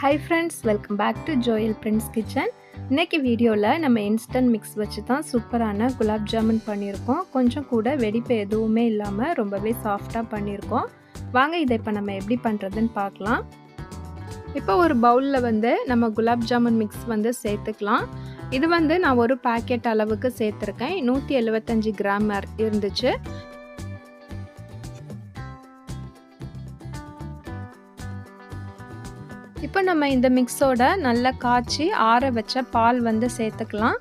Hi friends welcome back to Joel Prince kitchen இன்னைக்கு வீடியோவில் நம்ம இன்ஸ்டன்ட் மிக்ஸ் வச்சு தான் சூப்பரான குலாப் ஜாமுன் பண்ணியிருக்கோம். கொஞ்சம் கூட வெடிப்பு எதுவுமே இல்லாமல் ரொம்பவே சாஃப்டாக பண்ணியிருக்கோம். வாங்க இதை இப்போ நம்ம எப்படி பண்ணுறதுன்னு பார்க்கலாம். இப்போ ஒரு பவுலில் வந்து நம்ம குலாப் ஜாமுன் மிக்ஸ் வந்து சேர்த்துக்கலாம். இது வந்து நான் ஒரு பேக்கெட் அளவுக்கு சேர்த்துருக்கேன். நூற்றி எழுபத்தஞ்சி கிராம் இருந்துச்சு. இப்போ நம்ம இந்த மிக்ஸோட நல்லா காய்ச்சி ஆற வச்ச பால் வந்து சேர்த்துக்கலாம்.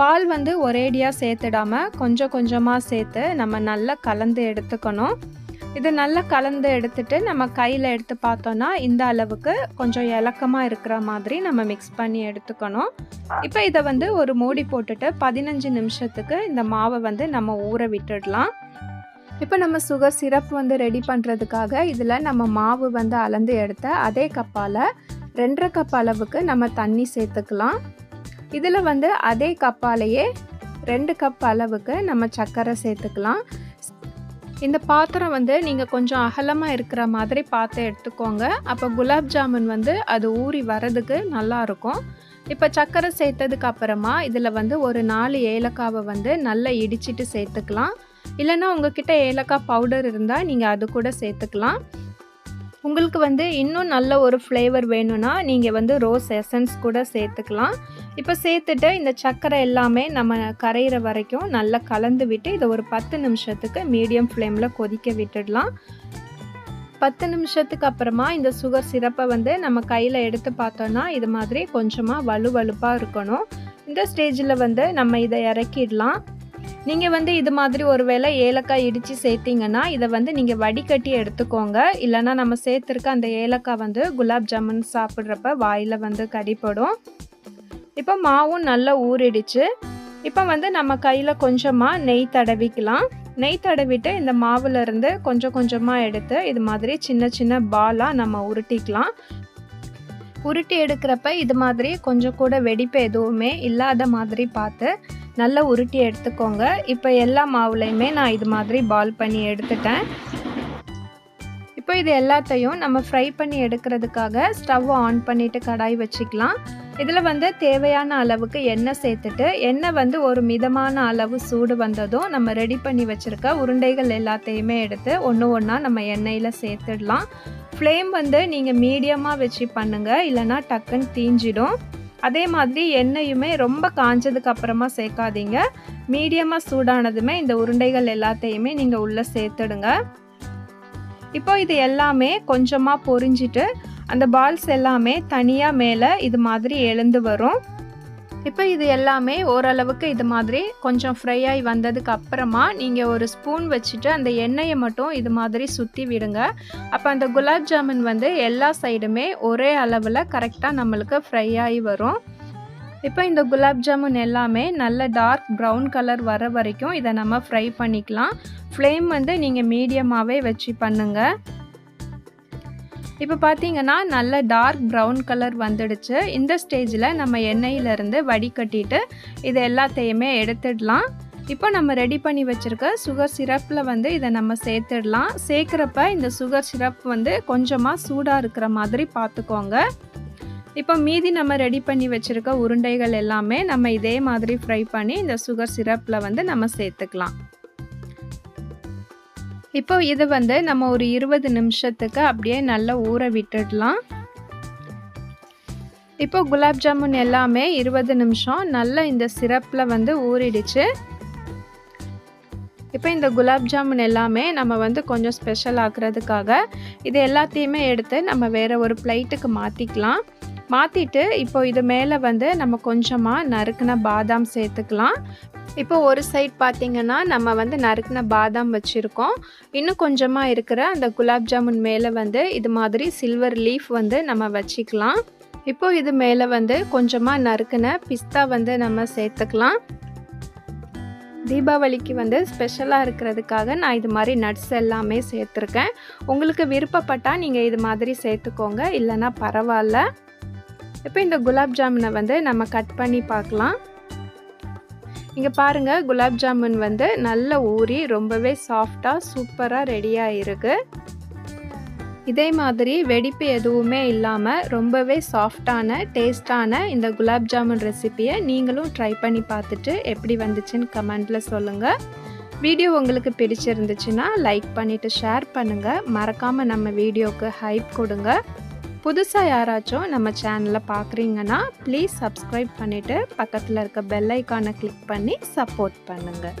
பால் வந்து ஒரேடியாக சேர்த்துடாமல் கொஞ்சம் கொஞ்சமாக சேர்த்து நம்ம நல்லா கலந்து எடுத்துக்கணும். இது நல்லா கலந்து எடுத்துட்டு நம்ம கையில் எடுத்து பார்த்தோன்னா இந்த அளவுக்கு கொஞ்சம் இலக்கமாக இருக்கிற மாதிரி நம்ம மிக்ஸ் பண்ணி எடுத்துக்கணும். இப்போ இதை வந்து ஒரு மூடி போட்டுட்டு பதினஞ்சு நிமிஷத்துக்கு இந்த மாவை வந்து நம்ம ஊற விட்டுடலாம். இப்போ நம்ம சுகர் சிரப் வந்து ரெடி பண்ணுறதுக்காக இதில் நம்ம மாவு வந்து அளந்து எடுத்த அதே கப்பால் ரெண்டரை கப் அளவுக்கு நம்ம தண்ணி சேர்த்துக்கலாம். இதில் வந்து அதே கப்பாலேயே ரெண்டு கப் அளவுக்கு நம்ம சர்க்கரை சேர்த்துக்கலாம். இந்த பாத்திரம் வந்து நீங்கள் கொஞ்சம் அகலமாக இருக்கிற மாதிரி பார்த்து எடுத்துக்கோங்க. அப்போ குலாப் ஜாமுன் வந்து அது ஊறி வரதுக்கு நல்லாயிருக்கும் இப்போ சர்க்கரை சேர்த்ததுக்கு அப்புறமா இதில் வந்து ஒரு நாலு ஏலக்காவை வந்து நல்லா இடிச்சிட்டு சேர்த்துக்கலாம். இல்லைன்னா உங்ககிட்ட ஏலக்காய் பவுடர் இருந்தால் நீங்கள் அது கூட சேர்த்துக்கலாம். உங்களுக்கு வந்து இன்னும் நல்ல ஒரு ஃப்ளேவர் வேணும்னா நீங்கள் வந்து ரோஸ் எசன்ஸ் கூட சேர்த்துக்கலாம். இப்போ சேர்த்துட்டு இந்த சர்க்கரை எல்லாமே நம்ம கரையிற வரைக்கும் நல்லா கலந்து விட்டு இதை ஒரு பத்து நிமிஷத்துக்கு மீடியம் ஃப்ளேமில் கொதிக்க விட்டுடலாம். பத்து நிமிஷத்துக்கு அப்புறமா இந்த சுகர் சிரப்பை வந்து நம்ம கையில் எடுத்து பார்த்தோன்னா இது மாதிரி கொஞ்சமாக வலுவலுப்பாக இருக்கணும். இந்த ஸ்டேஜில் வந்து நம்ம இதை இறக்கிடலாம். நீங்கள் வந்து இது மாதிரி ஒரு வேளை ஏலக்காய் இடித்து சேர்த்திங்கன்னா இதை வந்து நீங்கள் வடிகட்டி எடுத்துக்கோங்க. இல்லைனா நம்ம சேர்த்துருக்க அந்த ஏலக்காய் வந்து குலாப் ஜாமுன் சாப்பிட்றப்ப வாயில் வந்து கடிப்படும் இப்போ மாவும் நல்லா ஊறிடுச்சு. இப்போ வந்து நம்ம கையில் கொஞ்சமாக நெய் தடவிக்கலாம். நெய் தடவிட்டு இந்த மாவுலேருந்து கொஞ்சம் கொஞ்சமாக எடுத்து இது மாதிரி சின்ன சின்ன பாலாக நம்ம உருட்டிக்கலாம். உருட்டி எடுக்கிறப்ப இது மாதிரி கொஞ்சம் கூட வெடிப்பு எதுவுமே இல்லாத மாதிரி பார்த்து நல்லா உருட்டி எடுத்துக்கோங்க. இப்போ எல்லா மாவுலையுமே நான் இது மாதிரி பால் பண்ணி எடுத்துட்டேன். இப்போ இது எல்லாத்தையும் நம்ம ஃப்ரை பண்ணி எடுக்கிறதுக்காக ஸ்டவ் ஆன் பண்ணிவிட்டு கடாய் வச்சுக்கலாம். இதில் வந்து தேவையான அளவுக்கு எண்ணெய் சேர்த்துட்டு எண்ணெய் வந்து ஒரு மிதமான அளவு சூடு வந்ததும் நம்ம ரெடி பண்ணி வச்சுருக்க உருண்டைகள் எல்லாத்தையுமே எடுத்து ஒன்று ஒன்றா நம்ம எண்ணெயில் சேர்த்துடலாம். ஃப்ளேம் வந்து நீங்கள் மீடியமாக வச்சு பண்ணுங்கள் இல்லைனா டக்குன்னு தீஞ்சிடும். அதே மாதிரி எண்ணெயுமே ரொம்ப காஞ்சதுக்கு அப்புறமா சேர்க்காதீங்க. மீடியமாக சூடானதுமே இந்த உருண்டைகள் எல்லாத்தையுமே நீங்கள் உள்ளே சேர்த்துடுங்க. இப்போ இது எல்லாமே கொஞ்சமாக பொரிஞ்சிட்டு அந்த பால்ஸ் எல்லாமே தனியாக மேலே இது மாதிரி எழுந்து வரும். இப்போ இது எல்லாமே ஓரளவுக்கு இது மாதிரி கொஞ்சம் ஃப்ரை ஆகி வந்ததுக்கு அப்புறமா நீங்கள் ஒரு ஸ்பூன் வச்சுட்டு அந்த எண்ணெயை மட்டும் இது மாதிரி சுற்றி விடுங்க. அப்போ அந்த குலாப் ஜாமுன் வந்து எல்லா சைடுமே ஒரே அளவில் கரெக்டாக நம்மளுக்கு ஃப்ரை ஆகி வரும். இப்போ இந்த குலாப் ஜாமுன் எல்லாமே நல்ல டார்க் ப்ரௌன் கலர் வர வரைக்கும் இதை நம்ம ஃப்ரை பண்ணிக்கலாம். ஃப்ளேம் வந்து நீங்கள் மீடியமாகவே வச்சு பண்ணுங்கள் இப்போ பார்த்தீங்கன்னா நல்ல டார்க் ப்ரௌன் கலர் வந்துடுச்சு. இந்த ஸ்டேஜில் நம்ம எண்ணெயிலேருந்து வடிகட்டிட்டு இது எல்லாத்தையுமே எடுத்துடலாம். இப்போ நம்ம ரெடி பண்ணி வச்சுருக்க சுகர் சிரப்பில் வந்து இதை நம்ம சேர்த்துடலாம். சேர்க்குறப்ப இந்த சுகர் சிரப் வந்து கொஞ்சமாக சூடாக இருக்கிற மாதிரி பார்த்துக்கோங்க இப்போ மீதி நம்ம ரெடி பண்ணி வச்சுருக்க உருண்டைகள் எல்லாமே நம்ம இதே மாதிரி ஃப்ரை பண்ணி இந்த சுகர் சிரப்பில் வந்து நம்ம சேர்த்துக்கலாம். இப்போ இது வந்து நம்ம ஒரு இருபது நிமிஷத்துக்கு அப்படியே நல்லா ஊற விட்டுடலாம். இப்போ குலாப் ஜாமுன் எல்லாமே இருபது நிமிஷம் நல்லா இந்த சிரப்பில் வந்து ஊறிடுச்சு. இப்போ இந்த குலாப் ஜாமுன் எல்லாமே நம்ம வந்து கொஞ்சம் ஸ்பெஷல் ஆக்குறதுக்காக இது எல்லாத்தையுமே எடுத்து நம்ம வேறு ஒரு பிளேட்டுக்கு மாற்றிக்கலாம் மாற்றிட்டு இப்போ இது மேலே வந்து நம்ம கொஞ்சமாக நறுக்கின பாதாம் சேர்த்துக்கலாம். இப்போ ஒரு சைட் பார்த்திங்கன்னா நம்ம வந்து நறுக்கின பாதாம் வச்சுருக்கோம். இன்னும் கொஞ்சமாக இருக்கிற அந்த குலாப் ஜாமுன் மேலே வந்து இது மாதிரி சில்வர் லீஃப் வந்து நம்ம வச்சுக்கலாம். இப்போ இது மேலே வந்து கொஞ்சமாக நறுக்கின பிஸ்தா வந்து நம்ம சேர்த்துக்கலாம். தீபாவளிக்கு வந்து ஸ்பெஷலாக இருக்கிறதுக்காக நான் இது மாதிரி நட்ஸ் எல்லாமே சேர்த்துருக்கேன். உங்களுக்கு விருப்பப்பட்டால் நீங்கள் இது மாதிரி சேர்த்துக்கோங்க. இல்லைன்னா பரவாயில்ல. இப்போ இந்த குலாப் ஜாமுனை வந்து நம்ம கட் பண்ணி பார்க்கலாம். இங்கே பாருங்கள் குலாப் ஜாமுன் வந்து நல்ல ஊறி ரொம்பவே சாஃப்டாக சூப்பராக ரெடியாக இருக்குது இதே மாதிரி வெடிப்பு எதுவுமே இல்லாமல் ரொம்பவே சாஃப்டான டேஸ்டான இந்த குலாப் ஜாமுன் ரெசிப்பியை நீங்களும் ட்ரை பண்ணி பார்த்துட்டு எப்படி வந்துச்சுன்னு கமெண்டில் சொல்லுங்கள் வீடியோ உங்களுக்கு பிடிச்சிருந்துச்சுன்னா லைக் பண்ணிவிட்டு ஷேர் பண்ணுங்கள் மறக்காமல் நம்ம வீடியோவுக்கு ஹைப் கொடுங்க. புதுசாக யாராச்சும் நம்ம சேனலை பார்க்குறீங்கன்னா ப்ளீஸ் சப்ஸ்கிரைப் பண்ணிவிட்டு பக்கத்தில் இருக்க பெல் ஐக்கானை கிளிக் பண்ணி சப்போர்ட் பண்ணுங்கள்